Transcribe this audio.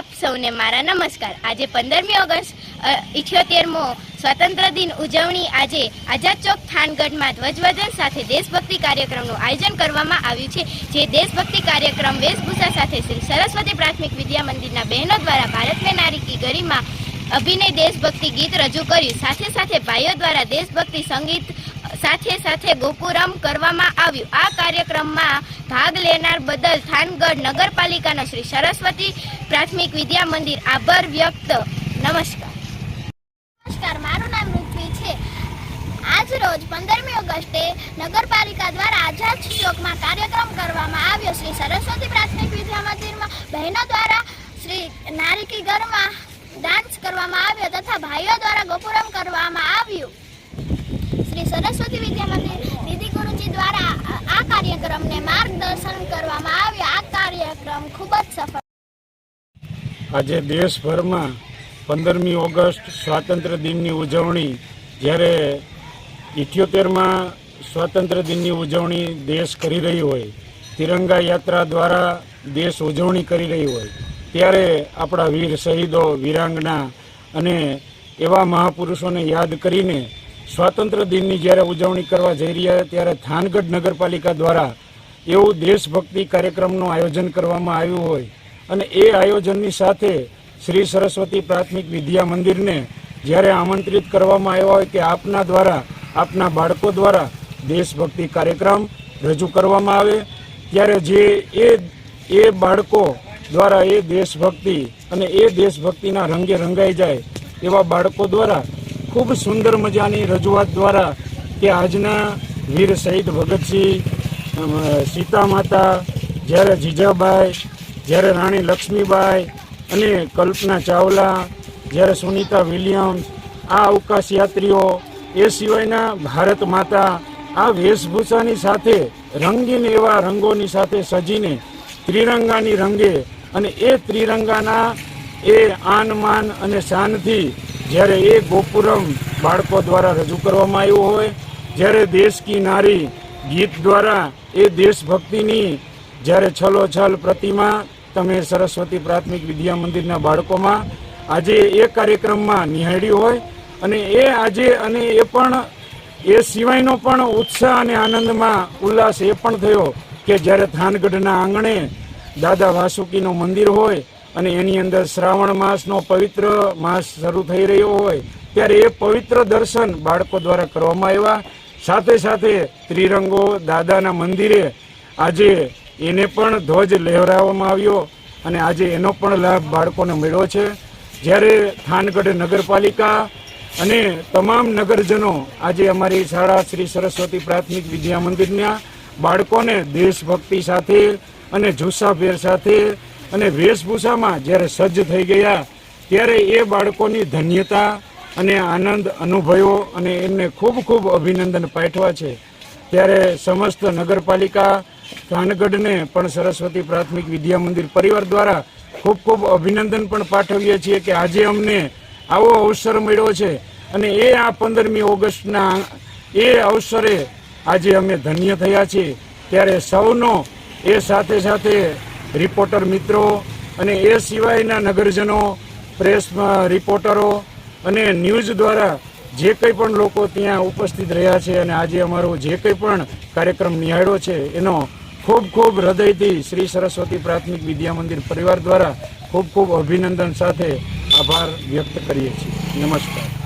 આપ સૌને મારા નમસ્કાર. આજે પંદરમી ઓગસ્ટ ઇઠ્યોતેરમો સ્વતંત્ર દિન ઉજવણી આજે આઝાદ ચોક થાનગઢમાં ધ્વજવંદન સાથે દેશભક્તિ કાર્યક્રમનું આયોજન કરવામાં આવ્યું છે. જે દેશભક્તિ કાર્યક્રમ વેશભૂષા સાથે શ્રી સરસ્વતી પ્રાથમિક વિદ્યા મંદિરના બહેનો દ્વારા ભારત મેં નારી કી ગરિમા અભિનય દેશભક્તિ ગીત રજૂ કર્યું. સાથે સાથે ભાઈઓ દ્વારા દેશભક્તિ સંગીત સાથે સાથે ગોપુરમ કરવામાં આવ્યું. આ કાર્યક્રમમાં ભાગ લેનાર બદલ થાનગઢ નગરપાલિકાના શ્રી સરસ્વતી પ્રાથમિક વિદ્યા મંદિર આભાર વ્યક્ત. નમસ્કાર. નમસ્કાર, મારું નામ ઋત્વી છે. આજ રોજ પંદરમી ઓગસ્ટે નગરપાલિકા દ્વારા આઝાદ ચોકમાં કાર્યક્રમ કરવામાં આવ્યો. શ્રી સરસ્વતી પ્રાથમિક વિદ્યા મંદિરમાં બહેનો દ્વારા શ્રી નારિકી ગરમાં ડાન્સ કરવામાં આવ્યો તથા ભાઈઓ દ્વારા ગોપુરમ કરવામાં આવ્યું. શ્રી સરસ્વતી વિદ્યા મંદિર દીદી ગુરુજી દ્વારા આ કાર્યક્રમને માર્ગદર્શન કરવામાં આવ્યું. આ કાર્યક્રમ ખૂબ જ સફળ આજે દેશભરમાં પંદરમી ઓગસ્ટ સ્વાતંત્ર્ય દિનની ઉજવણી, જ્યારે ઇઠ્યોતેરમાં સ્વાતંત્ર્ય દિનની ઉજવણી દેશ કરી રહી હોય, તિરંગા યાત્રા દ્વારા દેશ ઉજવણી કરી રહી હોય, ત્યારે આપણા વીર શહીદો, વીરાંગના અને એવા મહાપુરુષોને યાદ કરીને સ્વાતંત્ર્ય દિનની જ્યારે ઉજવણી કરવા જઈ રહ્યા ત્યારે થાનગઢ નગરપાલિકા દ્વારા એવું દેશભક્તિ કાર્યક્રમનું આયોજન કરવામાં આવ્યું હોય અને એ આયોજનની સાથે શ્રી સરસ્વતી પ્રાથમિક વિદ્યા મંદિરને જ્યારે આમંત્રિત કરવામાં આવ્યા હોય કે આપના દ્વારા, આપના બાળકો દ્વારા દેશભક્તિ કાર્યક્રમ રજૂ કરવામાં આવે. ત્યારે જે એ એ બાળકો દ્વારા એ દેશભક્તિ અને એ દેશભક્તિના રંગે રંગાઈ જાય એવા બાળકો દ્વારા ખૂબ સુંદર મજાની રજૂઆત દ્વારા કે આજના વીર શહીદ ભગતસિંહ સીતા માતા જ્યારે જીજાબાઈ, જ્યારે રાણી લક્ષ્મીબાઈ અને કલ્પના ચાવલા, જ્યારે સુનિતા વિલિયમ્સ, આ અવકાશ યાત્રીઓ, એ સિવાયના ભારત માતા, આ વેશભૂષાની સાથે, રંગીન એવા રંગોની સાથે સજીને ત્રિરંગાની રંગે અને એ ત્રિરંગાના એ આન માન અને શાનથી જ્યારે એ ગોપુરમ બાળકો દ્વારા રજૂ કરવામાં આવ્યું હોય, જ્યારે દેશ કી નારી ગીત દ્વારા એ દેશભક્તિની જ્યારે છલોછલ પ્રતિમા તમે સરસ્વતી પ્રાથમિક વિદ્યા મંદિરના બાળકોમાં આજે એ કાર્યક્રમમાં નિહાળ્યું હોય, અને એ આજે અને એ પણ, એ સિવાયનો પણ ઉત્સાહ અને આનંદમાં ઉલ્લાસ એ પણ થયો કે જ્યારે થાનગઢના આંગણે દાદા વાસુકીનું મંદિર હોય અને એની અંદર શ્રાવણ માસનો પવિત્ર માસ શરૂ થઈ રહ્યો હોય, ત્યારે એ પવિત્ર દર્શન બાળકો દ્વારા કરવામાં આવ્યા. સાથે સાથે ત્રિરંગો દાદાના મંદિરે આજે એને પણ ધ્વજ લહેરાવવામાં આવ્યો અને આજે એનો પણ લાભ બાળકોને મળ્યો છે. જ્યારે થાનગઢ નગરપાલિકા અને તમામ નગરજનો આજે અમારી શાળા શ્રી સરસ્વતી પ્રાથમિક વિદ્યા મંદિરના બાળકોને દેશભક્તિ સાથે અને જુસ્સાભેર સાથે અને વેશભૂષામાં જ્યારે સજ્જ થઈ ગયા, ત્યારે એ બાળકોની ધન્યતા અને આનંદ અનુભવ્યો અને એમને ખૂબ ખૂબ અભિનંદન પાઠવા છે. ત્યારે સમસ્ત નગરપાલિકા, થાનગઢને પણ સરસ્વતી પ્રાથમિક વિદ્યા મંદિર પરિવાર દ્વારા ખૂબ ખૂબ અભિનંદન પણ પાઠવીએ છીએ કે આજે અમને આવો અવસર મળ્યો છે અને એ આ પંદરમી ઓગસ્ટના, એ અવસરે આજે અમે ધન્ય થયા છીએ. ત્યારે સૌનો એ સાથે સાથે રિપોર્ટર મિત્રો અને એ સિવાયના નગરજનો, પ્રેસ રિપોર્ટરો અને ન્યૂઝ દ્વારા જે કંઈ પણ લોકો ત્યાં ઉપસ્થિત રહ્યા છે અને આજે અમારો જે કંઈ પણ કાર્યક્રમ નિહાળ્યો છે, એનો ખૂબ ખૂબ હૃદયથી શ્રી સરસ્વતી પ્રાથમિક વિદ્યા મંદિર પરિવાર દ્વારા ખૂબ ખૂબ અભિનંદન સાથે આભાર વ્યક્ત કરીએ છીએ. નમસ્કાર.